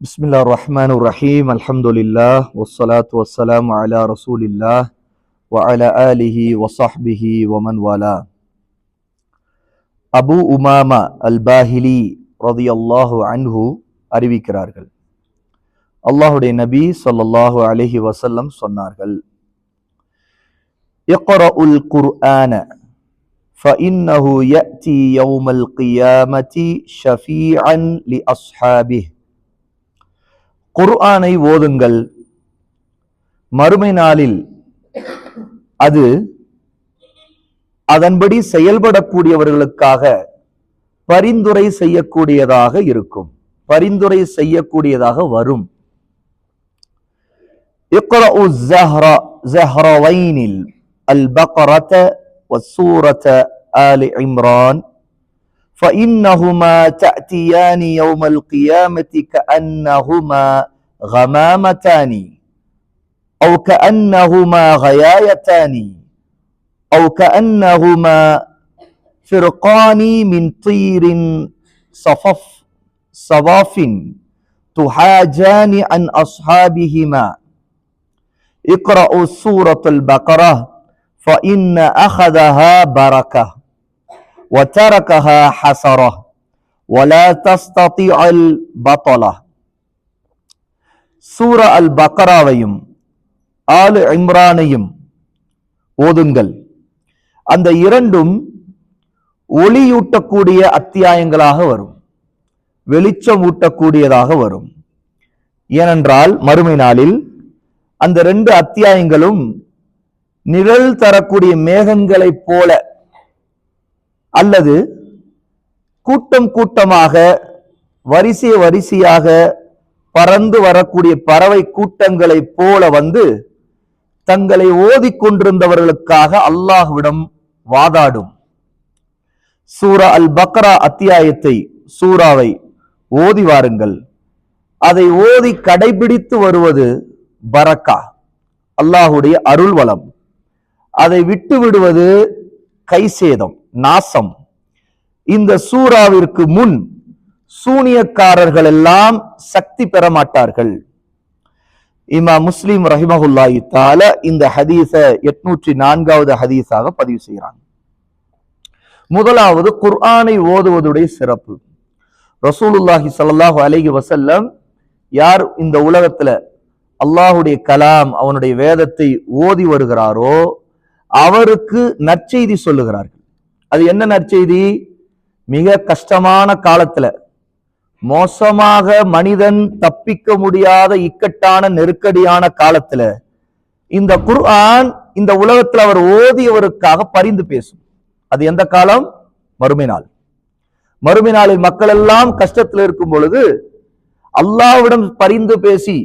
بسم الله الرحمن الرحيم الحمد لله والصلاة والسلام على رسول الله وعلى آله وصحبه ومن والاه அபு உமாமா அல் பாஹிலி ரதியல்லாஹு அன்ஹு அறிவிக்கிறார்கள் அல்லாஹுடைய நபி ஸல்லல்லாஹு அலைஹி வஸல்லம் சொன்னார்கள் இக்ரஉல் குர்ஆன فإنه يأتي يوم القيامة شفيعا لأصحابه குர்ஆனை ஓதுங்கள். மறுமை நாளில் அது அதன்படி செயல்படக்கூடியவர்களுக்காக பரிந்துரை செய்யக்கூடியதாக இருக்கும். பரிந்துரை செய்யக்கூடியதாக வரும். அல் பக்ரத ஆலி இம்ரான். فإنهما تأتيان يوم القيامة كأنهما غمامتان أو كأنهما غيايتان أو كأنهما فرقان من طير صفف صواف تحاجان عن أصحابهما. اقرأوا سورة البقرة فإن أخذها بركة. وتركها حسرة ولا تستطيع البطلة சூர அல் பக்கராவையும் ஆலு இம்ரானையும் ஓதுங்கள் அந்த இரண்டும் ஒளியூட்டக்கூடிய அத்தியாயங்களாக வரும் வெளிச்சம் ஊட்டக்கூடியதாக வரும் ஏனென்றால் மறுமை நாளில் அந்த ரெண்டு அத்தியாயங்களும் நிழல் தரக்கூடிய மேகங்களைப் போல அல்லது கூட்டம் கூட்டமாக வரிசை வரிசையாக பறந்து வரக்கூடிய பறவை கூட்டங்களைப் போல வந்து தங்களை ஓதி கொண்டிருந்தவர்களுக்காக அல்லாஹ்விடம் வாதாடும். சூரா அல் பக்ரா அத்தியாயத்தை சூராவை ஓதி வாருங்கள். அதை ஓதி கடைபிடித்து வருவது பரக்கா அல்லாஹுடைய அருள்வளம். அதை விட்டு விடுவது கைசேதம். நாசம். இந்த சூறாவிற்கு முன் சூனியக்காரர்கள் எல்லாம் சக்தி பெற மாட்டார்கள். இமா முஸ்லிம் ரஹிமஹுல்லாஹி தால இந்த ஹதீஸ எட்நூற்றி நான்காவது ஹதீஸாக பதிவு செய்கிறாங்க முதலாவது குர்ஆனை ஓதுவதுடைய சிறப்பு. ரசூலுல்லாஹி சல்லாஹூ அலைஹி வசல்லம் யார் இந்த உலகத்துல அல்லாஹுடைய கலாம் அவனுடைய வேதத்தை ஓதி வருகிறாரோ அவருக்கு நற்செய்தி சொல்லுகிறார்கள். அது என்ன நற்செய்தி? மிக கஷ்டமான காலத்துல மோசமாக மனிதன் தப்பிக்க முடியாத இக்கட்டான நெருக்கடியான காலத்துல இந்த குர்ஆன் இந்த உலகத்துல அவர் ஓதியவருக்காக பரிந்து பேசும். அது எந்த காலம்? மறுமை நாள். மறுமை நாளில் மக்கள் எல்லாம் கஷ்டத்தில் இருக்கும் பொழுது அல்லாவிடம் பரிந்து பேசி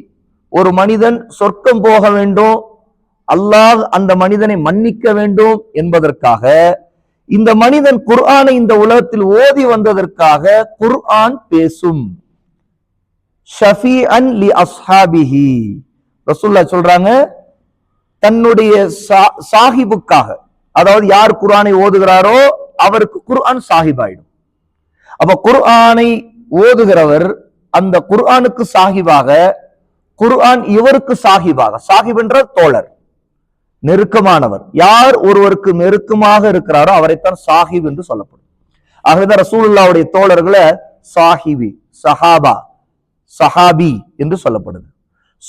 ஒரு மனிதன் சொர்க்கம் போக வேண்டும் அல்லாஹ் அந்த மனிதனை மன்னிக்க வேண்டும் என்பதற்காக இந்த மனிதன் குர்ஆனை இந்த உலகத்தில் ஓதி வந்ததற்காக குர்ஆன் பேசும். ஷஃபீஅன் லி அஸ்ஹாபிஹி. ரசூல்லா சொல்றாங்க தன்னுடைய சா- சாஹிபுக்காக அதாவது யார் குர்ஆனை ஓதுகிறாரோ அவருக்கு குர்ஆன் சாஹிபாயிடும். அப்ப குர்ஆனை ஓதுகிறவர் அந்த குர்ஆனுக்கு சாஹிபாக குர்ஆன் இவருக்கு சாஹிபாக சாஹிப் என்ற தோழர். நெருக்கமானவர். யார் ஒருவருக்கு நெருக்கமாக இருக்கிறாரோ அவரைத்தான் சாஹிப் என்று சொல்லப்படும். ஆகவேதான் ரசூலுல்லாவுடைய தோழர்களை சாஹிபி சஹாபா சஹாபி என்று சொல்லப்படுது.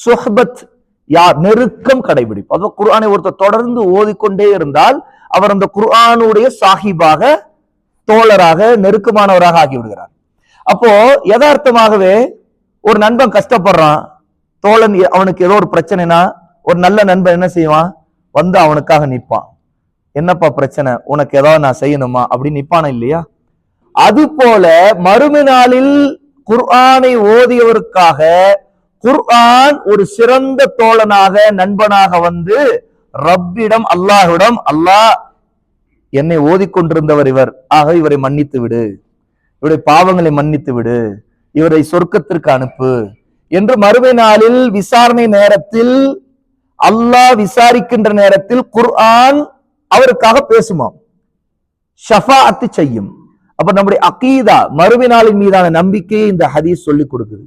சுஹ்பத் யார்? நெருக்கம் கடைபிடிப்பு. அதோ குர்ஆனை ஒருத்தர் தொடர்ந்து ஓதிக்கொண்டே இருந்தால் அவர் அந்த குர்ஆனுடைய சாஹிபாக தோழராக நெருக்கமானவராக ஆகிவிடுகிறார். அப்போ யதார்த்தமாகவே ஒரு நண்பன் கஷ்டப்படுறான். தோழன் எ- அவனுக்கு ஏதோ ஒரு பிரச்சனைனா ஒரு நல்ல நண்பன் என்ன செய்வான்? வந்து அவனுக்காக நிற்பான். என்னப்பா பிரச்சனை? உனக்கு ஏதாவது நான் செய்யணுமா? அப்படின்னு நிற்பானா இல்லையா? அது போல மறுமை நாளில் குர்ஆனை ஓதியவருக்காக குர்ஆன் ஒரு சிறந்த தோழனாக நண்பனாக வந்து ரப்பிடம் அல்லாஹிடம் அல்லாஹ் என்னை ஓதிக்கொண்டிருந்தவர் இவர். ஆக இவரை மன்னித்து விடு. இவருடைய பாவங்களை மன்னித்து விடு. இவரை சொர்க்கத்திற்கு அனுப்பு. என்று மறுமை நாளில் விசாரணை நேரத்தில் அல்லாஹ் விசாரிக்கின்ற நேரத்தில் குர்ஆன் அவருக்காக பேசுமாம். ஷஃபாஅத்து செய்யும். அப்ப நம்முடைய அகீதா மறுமை நாளின் மீதான நம்பிக்கையை இந்த ஹதீஸ் சொல்லிக் கொடுக்குது.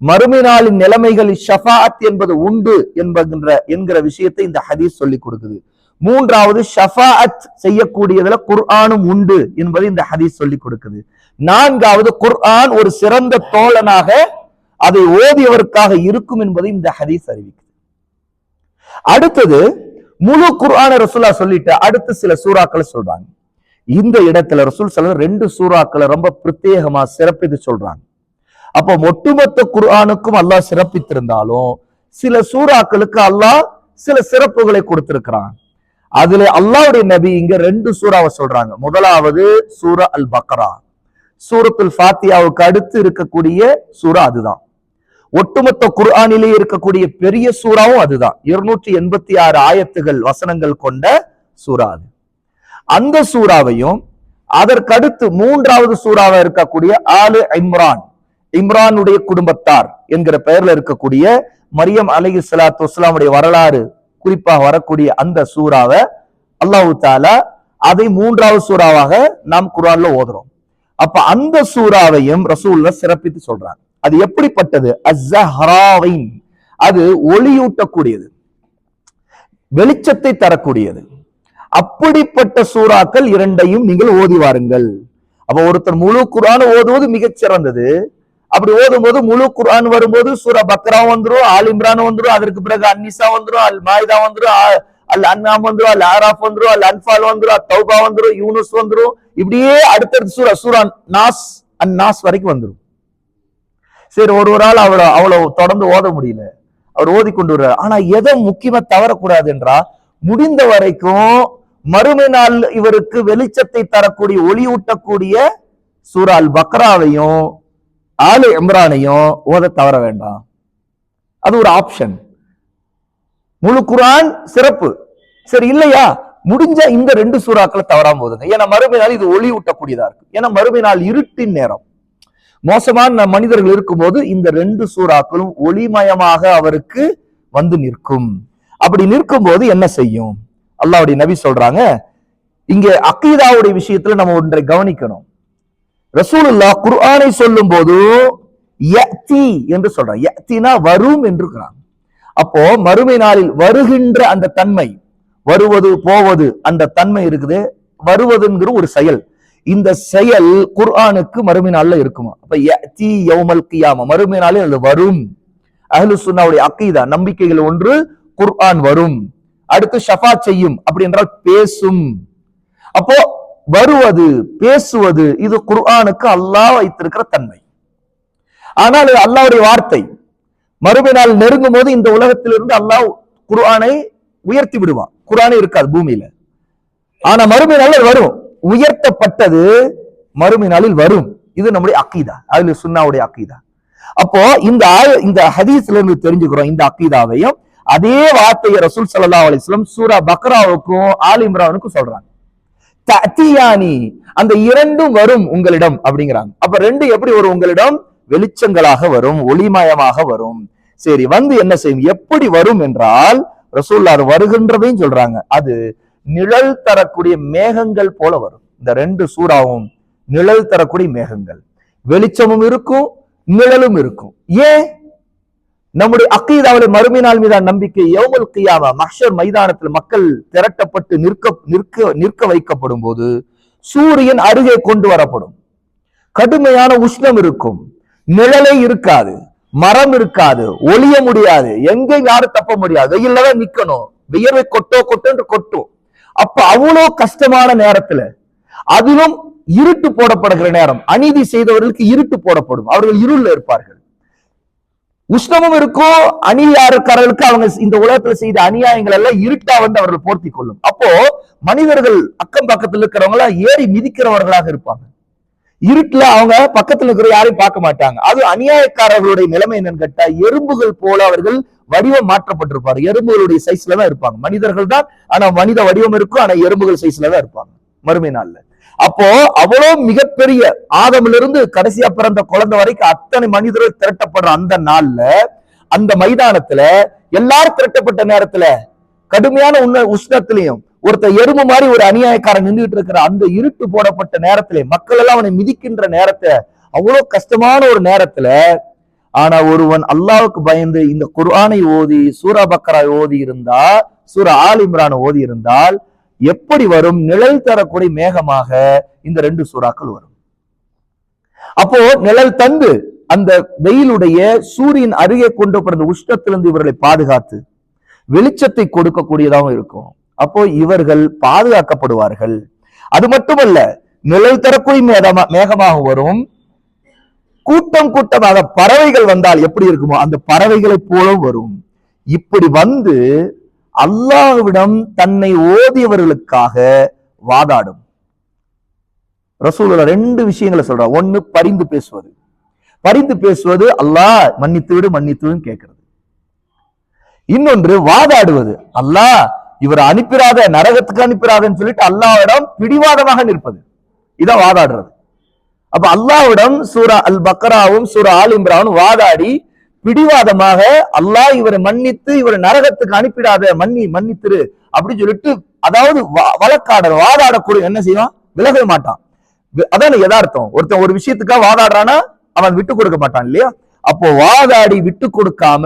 மறுமை நாளின் நிலைமைகளில் ஷஃபாத் என்பது உண்டு என்பகின்ற என்கிற விஷயத்தை இந்த ஹதீஸ் சொல்லிக் கொடுக்குது. மூன்றாவது ஷஃபாத் செய்யக்கூடியதுல குர்ஆனும் உண்டு என்பதை இந்த ஹதீஸ் சொல்லிக் கொடுக்குது. நான்காவது குர்ஆன் ஒரு சிறந்த தோழனாக அதை ஓதியவருக்காக இருக்கும் என்பதை இந்த ஹதீஸ் அறிவிக்கும் அடுத்தது முழு குர்ஆன ரசூலா சொல்லிட்டு அடுத்து சில சூறாக்களை சொல்றாங்க. இந்த இடத்துல ரசூல் சொல்ல ரெண்டு சூறாக்களை ரொம்ப பிரத்யேகமா சிறப்பித்து சொல்றாங்க. அப்போ ஒட்டுமொத்த குர்ஆனுக்கும் அல்லாஹ் சிறப்பித்திருந்தாலும் சில சூறாக்களுக்கு அல்லாஹ் சில சிறப்புகளை கொடுத்திருக்கிறான் அதுல அல்லாவுடைய நபி இங்க ரெண்டு சூறாவை சொல்றாங்க. முதலாவது சூரா அல் பக்ரா. சூரத்துல் ஃபாத்தியாவுக்கு அடுத்து இருக்கக்கூடிய சூரா அதுதான். ஒட்டுமொத்த குர்ஆனிலே இருக்கக்கூடிய பெரிய சூறாவும் அதுதான். இருநூற்றி எண்பத்தி ஆறு ஆயத்துகள் வசனங்கள் கொண்ட சூறா அது. அந்த சூறாவையும் அதற்கடுத்து மூன்றாவது சூறாவை இருக்கக்கூடிய ஆலு இம்ரான் இம்ரானுடைய குடும்பத்தார் என்கிற பெயர்ல இருக்கக்கூடிய மரியம் அலஹி சலாத்து வஸ்லாமுடைய வரலாறு குறிப்பாக வரக்கூடிய அந்த சூறாவை அல்லாஹு தாலா அதை மூன்றாவது சூறாவாக நாம் குரான்ல ஓதுறோம். அப்ப அந்த சூறாவையும் ரசூல்ல சிறப்பித்து சொல்றாங்க. அது எப்படிப்பட்டது? அஸ்ஸஹ்ராவைன் அது ஒளியூட்டக்கூடியது. வெளிச்சத்தை தரக்கூடியது. அப்படிப்பட்ட சூறாக்கள் இரண்டையும் நீங்கள் ஓதி வாருங்கள். அப்ப ஒருத்தர் முழு குரான் ஓதுவது மிகச்சிறந்தது அப்படி ஓதும்போது முழு குரான் வரும்போது சூரா பக்ரா வந்துடும் ஆல் இம்ரான் வந்துரும் அதற்கு பிறகு அன்னிசா வந்துரும் அல் மாய்தா வந்துடும் அல் அன்னாம் வந்துடும் அல் ஆராஃப் வந்துடும் அல் அன்பால் வந்துரும் அல் தௌபா வந்துடும் யூனுஸ் வந்துடும் இப்படியே அடுத்தடுத்து சூரா சூரா நாஸ் அன் நாஸ் வரைக்கும் வந்துடும் சரி ஒரு ஒரு ஆள் அவ்வளவு தொடர்ந்து ஓத முடியல. அவர் ஓதி கொண்டு வர்றார் ஆனா எதை முக்கியமா தவறக்கூடாது என்றா முடிந்த வரைக்கும் மறுமை நாள் இவருக்கு வெளிச்சத்தை தரக்கூடிய ஒளியூட்டக்கூடிய சூறால் பக்ராவையும் ஆலு எம்ரானையும் ஓத தவற வேண்டாம். அது ஒரு ஆப்ஷன் முழு குரான் சிறப்பு. சரி இல்லையா? முடிஞ்ச இந்த ரெண்டு சூறாக்களை தவறாம போதுங்க ஏன்னா மறுமை நாள் இது ஒளி ஊட்டக்கூடியதா இருக்கு. ஏன்னா மறுமை நாள் இருட்டின் நேரம். மோசமான மனிதர்கள் இருக்கும்போது இந்த ரெண்டு சூறாக்களும் ஒளிமயமாக அவருக்கு வந்து நிற்கும். அப்படி நிற்கும் போது என்ன செய்யும்? அல்லாவுடைய நபி சொல்றாங்க இங்க அக்கீதாவுடைய விஷயத்துல நம்ம ஒன்றை கவனிக்கணும். ரசூலுல்லாஹ் குர்ஆனை சொல்லும் போது என்று சொல்றான் யத்தினா வரும் என்று அப்போ மறுமை நாளில் வருகின்ற அந்த தன்மை வருவது போவது அந்த தன்மை இருக்குது. வருவதுங்கிற ஒரு செயல். இந்த செயல் குர்ஆனுக்கு மறுமை நாள்ல இருக்குமா? அப்ப யத்தி யௌமல் கியாம. மறுமை நாளில் அது வரும். அஹ்லு சுன்னாவுடைய அக்கீதா நம்பிக்கைகள் ஒன்று குர்ஆன் வரும். அடுத்து ஷஃபா செய்யும். அப்படி என்றால் பேசும். அப்போ வருவது பேசுவது இது குர்ஆனுக்கு அல்லாஹ் வைத்திருக்கிற தன்மை. ஆனால் இது அல்லாவுடைய வார்த்தை. மறுமை நாள் நெருங்கும் போது இந்த உலகத்திலிருந்து அல்லாஹ் குர்ஆனை உயர்த்தி விடுவான். குர்ஆனே இருக்காது பூமியில. ஆனா மறுமை நாள் வரும். உயர்த்தப்பட்டது மறுமை நாளில் வரும். இது நம்முடைய அக்கீதா அதுல சுன்னாவுடைய அக்கீதா அப்போ இந்த இந்த ஹதீஸ்ல இருந்து தெரிஞ்சுக்கிறோம் இந்த அக்கீதாவையும் அதே வார்த்தையை ரசூல் சல்லா அலிஸ்லம் சூரா பக்ராவுக்கும் ஆல் இம்ரானுக்கும் சொல்றாங்க. தத்தியானி அந்த இரண்டும் வரும் உங்களிடம் அப்படிங்கிறாங்க. அப்ப ரெண்டு எப்படி வரும் உங்களிடம்? வெளிச்சங்களாக வரும் ஒளிமயமாக வரும். சரி வந்து என்ன செய்யும்? எப்படி வரும் என்றால் ரசூல்லா வருகின்றதையும் சொல்றாங்க. அது நிழல் தரக்கூடிய மேகங்கள் போல வரும். இந்த ரெண்டு சூறாவும் நிழல் தரக்கூடிய மேகங்கள். வெளிச்சமும் இருக்கும் நிழலும் இருக்கும். ஏன்? நம்முடைய அக்கீதாவில மறுமை நாள் மீதான நம்பிக்கை எவ்வளவு கையாவா மஹ்ஷர் மைதானத்தில் மக்கள் திரட்டப்பட்டு நிற்க நிற்க நிற்க வைக்கப்படும் போது சூரியன் அருகே கொண்டு வரப்படும். கடுமையான உஷ்ணம் இருக்கும். நிழலே இருக்காது மரம் இருக்காது ஒளிய முடியாது எங்கேயும் யாரும் தப்ப முடியாது. வெயில்ல தான் நிக்கணும். வியர்வை கொட்டோ கொட்டோன்று கொட்டும். அப்ப அவ்வளோ கஷ்டமான நேரத்துல அதிலும் இருட்டு போடப்படுகிற நேரம். அநீதி செய்தவர்களுக்கு இருட்டு போடப்படும். அவர்கள் இருள்ல இருப்பார்கள். உஷ்ணமும் இருக்கும் அநியாயக்காரர்களுக்கு அவங்க இந்த உலகத்துல செய்த அநியாயங்கள் எல்லாம் இருட்டா வந்து அவர்கள் போர்த்தி கொள்ளும். அப்போ மனிதர்கள் அக்கம் பக்கத்துல இருக்கிறவங்க எல்லாம் ஏறி மிதிக்கிறவர்களாக இருப்பாங்க. இருட்டுல அவங்க பக்கத்துல இருக்கிற யாரையும் பார்க்க மாட்டாங்க. அது அநியாயக்காரர்களுடைய நிலைமை என்னன்னு கேட்டா எறும்புகள் போல அவர்கள் வடிவம் மாற்றப்பட்டிருப்பாரு. எறும்புகளுடைய சைஸ்ல தான் இருப்பாங்க. மனிதர்கள் தான் ஆனா மனித வடிவம் இருக்கும் ஆனா எறும்புகள் சைஸ்ல தான் இருப்பாங்க. மறுமை நாள்ல. அப்போ அவ்வளவு மிகப்பெரிய ஆதமிலிருந்து இருந்து கடைசியா பிறந்த குழந்தை வரைக்கும் அத்தனை மனிதர்கள் திரட்டப்படுற அந்த நாள்ல அந்த மைதானத்துல எல்லாரும் திரட்டப்பட்ட நேரத்துல கடுமையான உன்ன உஷ்ணத்திலையும் ஒருத்தர் எறும்பு மாதிரி ஒரு அநியாயக்காரன் நின்றுட்டு இருக்கிற அந்த இருட்டு போடப்பட்ட நேரத்திலே மக்கள் எல்லாம் அவனை மிதிக்கின்ற நேரத்தை அவ்வளவு கஷ்டமான ஒரு நேரத்துல ஆனா ஒருவன் அல்லாவுக்கு பயந்து இந்த குர்ஆனை ஓதி சூரா பக்கரா ஓதி இருந்தா சூரா ஆல் இம்ரான் ஓதி இருந்தால் எப்படி வரும்? நிழல் தரக்கூடிய மேகமாக இந்த ரெண்டு சூறாக்கள் வரும். அப்போ நிழல் தந்து அந்த வெயிலுடைய சூரியன் அருகே கொண்டு பிறந்த உஷ்ணத்திலிருந்து இவர்களை பாதுகாத்து வெளிச்சத்தை கொடுக்கக்கூடியதாகவும் இருக்கும். அப்போ இவர்கள் பாதுகாக்கப்படுவார்கள். அது மட்டுமல்ல நிழல் தரக்கூடிய மேகமா- மேகமாக வரும். கூட்டம் கூட்டமாக பறவைகள் வந்தால் எப்படி இருக்குமோ அந்த பறவைகளை போல வரும். இப்படி வந்து அல்லாஹ்விடம் தன்னை ஓதியவர்களுக்காக வாதாடும். ரசூலுல்லாஹ் ரெண்டு விஷயங்களை சொல்றா ஒண்ணு பரிந்து பேசுவது. பரிந்து பேசுவது அல்லாஹ் மன்னித்து விடு மன்னித்து விடுன்னு கேட்கிறது. இன்னொன்று வாதாடுவது. அல்லாஹ் இவரை அனுப்பிராத நரகத்துக்கு அனுப்பிராதன்னு சொல்லிட்டு அல்லாவிடம் பிடிவாதமாக நிற்பது. இதான் வாதாடுறது. அப்ப அல்லாஹ்விடம் சூரா அல் பக்ராவும் சூரா ஆல் இம்ரானும் வாதாடி பிடிவாதமாக அல்லாஹ் இவரை மன்னித்து இவரை நரகத்துக்கு அனுப்பிடாத மன்னி மன்னித்திரு அப்படின்னு சொல்லிட்டு அதாவது வழக்காடர் வாதாடக்கூடிய என்ன செய்வான்? விலகவே மாட்டான். அதான் யதார்த்தம். ஒருத்தன் ஒரு விஷயத்துக்காக வாதாடுறானா அவன் விட்டு கொடுக்க மாட்டான் இல்லையா? அப்போ வாதாடி விட்டு கொடுக்காம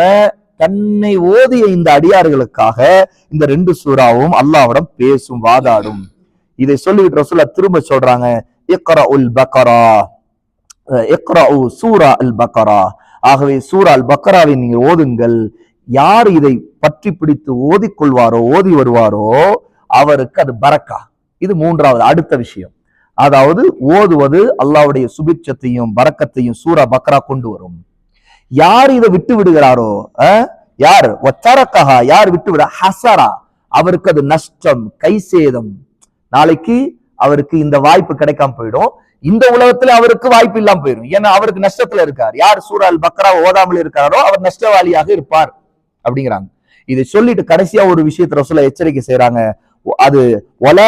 தன்னை ஓதிய இந்த அடியார்களுக்காக இந்த ரெண்டு சூறாவும் அல்லாவிடம் பேசும் வாதாடும். இதை சொல்லிவிட்டு ரசூலா திரும்ப சொல்றாங்க இக்ரா உல் பக்கரா இக்ரா சூரா அல் பக்கரா. ஆகவே சூரா அல் பக்கராவை நீங்கள் ஓதுங்கள். யார் இதை பற்றி பிடித்து ஓதிக்கொள்வாரோ ஓதி வருவாரோ அவருக்கு அது பரக்கா. இது மூன்றாவது அடுத்த விஷயம். அதாவது ஓதுவது அல்லாவுடைய சுபிட்சத்தையும் பரக்கத்தையும் சூரா பக்ரா கொண்டு வரும். யார் இதை விட்டு விடுகிறாரோ யார்? ஒத்தரக்கஹா யார் விட்டு விட? ஹசரா. அவருக்கு அது நஷ்டம் கை சேதம் நாளைக்கு அவருக்கு இந்த வாய்ப்பு கிடைக்காம போயிடும். இந்த உலகத்துல அவருக்கு வாய்ப்பு இல்லாம போயிடும் ஏன்னா அவருக்கு நஷ்டத்துல இருக்கார். யார்? சூறால் பக்ரா ஓதாமல் இருக்காரோ அவர் நஷ்டவாளியாக இருப்பார் அப்படிங்கிறாங்க. இதை சொல்லிட்டு கடைசியா ஒரு விஷயத்தை ரசூலா எச்சரிக்கை செய்யறாங்க அது ஒல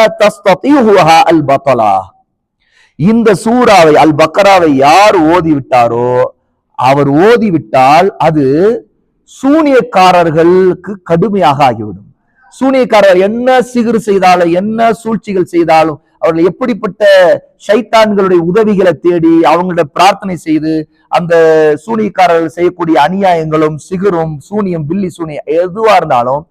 அல் பத்தலா இந்த சூறாவை அல் பக்கராவை யார் ஓதி விட்டாரோ அவர் ஓதி விட்டால் அது சூனியக்காரர்களுக்கு கடுமையாக ஆகிவிடும். சூனியக்காரர் என்ன சிகிர் செய்தாலும் என்ன சூழ்ச்சிகள் செய்தாலும் அவர்கள் எப்படிப்பட்ட ஷைத்தான்களுடைய உதவிகளை தேடி அவங்களோட பிரார்த்தனை செய்து அந்த சூனியக்காரர்கள் செய்யக்கூடிய அநியாயங்களும் சிகரும் சூனியம் பில்லி சூனியம் எதுவா இருந்தாலும்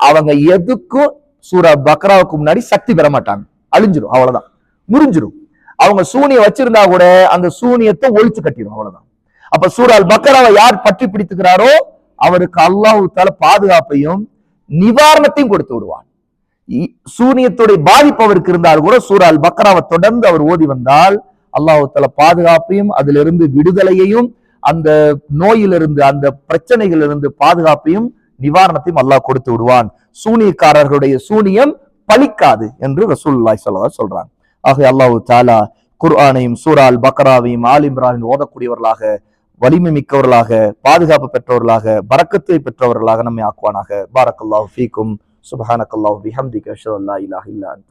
அவங்க எதுக்கும் சூரா பக்ராவுக்கு முன்னாடி சக்தி பெற மாட்டாங்க. அழிஞ்சிரும் அவ்வளவுதான். முறிஞ்சிரும். அவங்க சூனியம் வச்சிருந்தா கூட அந்த சூனியத்தை ஒழிச்சு கட்டிடும் அவ்வளவுதான். அப்ப சூரால் பக்ராவை யார் பற்றி பிடித்துக்கிறாரோ அவருக்கு அல்லாஹு தால பாதுகாப்பையும் நிவாரணத்தையும் கொடுத்து விடுவான். சூனியத்துடைய பாதிப்பு அவருக்கு இருந்தால் கூட சூரால் பக்ராவை தொடர்ந்து அவர் ஓதி வந்தால் அல்லாஹத்துல பாதுகாப்பையும் அதிலிருந்து விடுதலையையும் அந்த நோயிலிருந்து அந்த பிரச்சனைகளிலிருந்து பாதுகாப்பையும் நிவாரணத்தையும் அல்லாஹ் கொடுத்து விடுவான். சூனியக்காரர்களுடைய சூனியம் பலிக்காது என்று ரசூல்லாய் ஸல்லல்லாஹு சொல்றாங்க. ஆக அல்லாஹ் தாலா குர்ஆனையும் சூரால் பக்ராவையும் ஆலிம்ரானின் ஓதக்கூடியவர்களாக வலிமை மிக்கவர்களாக பாதுகாப்பு பெற்றவர்களாக பறக்கத்தை பெற்றவர்களாக நம்மை ஆக்குவானாக. பாரக்கல்லாஹு ஃபீக்கும். சுபஹானக்கல்லாஹு பிஹம்திக அஷ்ஹது அல்லா இலாஹ இல்லா அந்த